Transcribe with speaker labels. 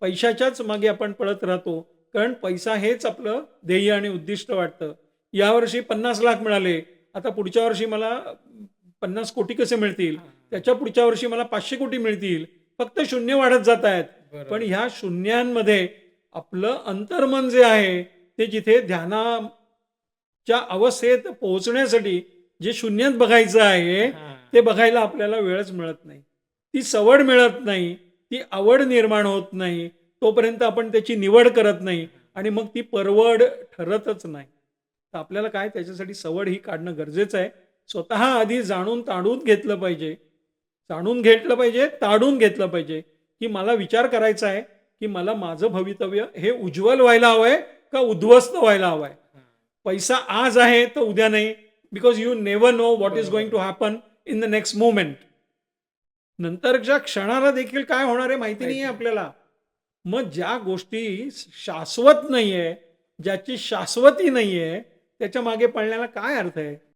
Speaker 1: पैशाच्याच मागे आपण पळत राहतो. कारण पैसा हेच आपलं ध्येय आणि उद्दिष्ट वाटतं. यावर्षी पन्नास लाख मिळाले. आता पुढच्या वर्षी मला पन्नास कोटी कसे मिळतील? त्याच्या पुढच्या वर्षी मला पाचशे कोटी मिळतील. फक्त शून्य वाढत जात आहेत. पण ह्या शून्यांमध्ये आपलं अंतर्मन जे आहे ते जिथे ध्यानाच्या अवस्थेत पोहोचण्यासाठी जे शून्यात बघायचं आहे. ते बघायला आपल्याला वेळच मिळत नाही. ती सवड मिळत नाही. ती आवड निर्माण होत नाही तोपर्यंत आपण त्याची निवड करत नाही आणि मग ती परवड ठरतच नाही. तर आपल्याला काय त्याच्यासाठी सवड ही काढणं गरजेचं आहे. स्वतः आधी जाणून ताडून घेतलं पाहिजे. जाणून घेतलं पाहिजे ताडून घेतलं पाहिजे. की मला विचार करायचा आहे की मला माझं भवितव्य हे उज्ज्वल व्हायला हवंय का उद्ध्वस्त व्हायला हवंय. पैसा आज आहे तर उद्या नाही. Because you never know what is going to happen in the next moment नंतरच्या क्षणाला देखील काय होणार आहे माहिती नाही आहे आपल्याला. मग ज्या गोष्टी शाश्वत नाहीये ज्याची शाश्वती नाहीये त्याच्यामागे पळण्याला काय अर्थ आहे?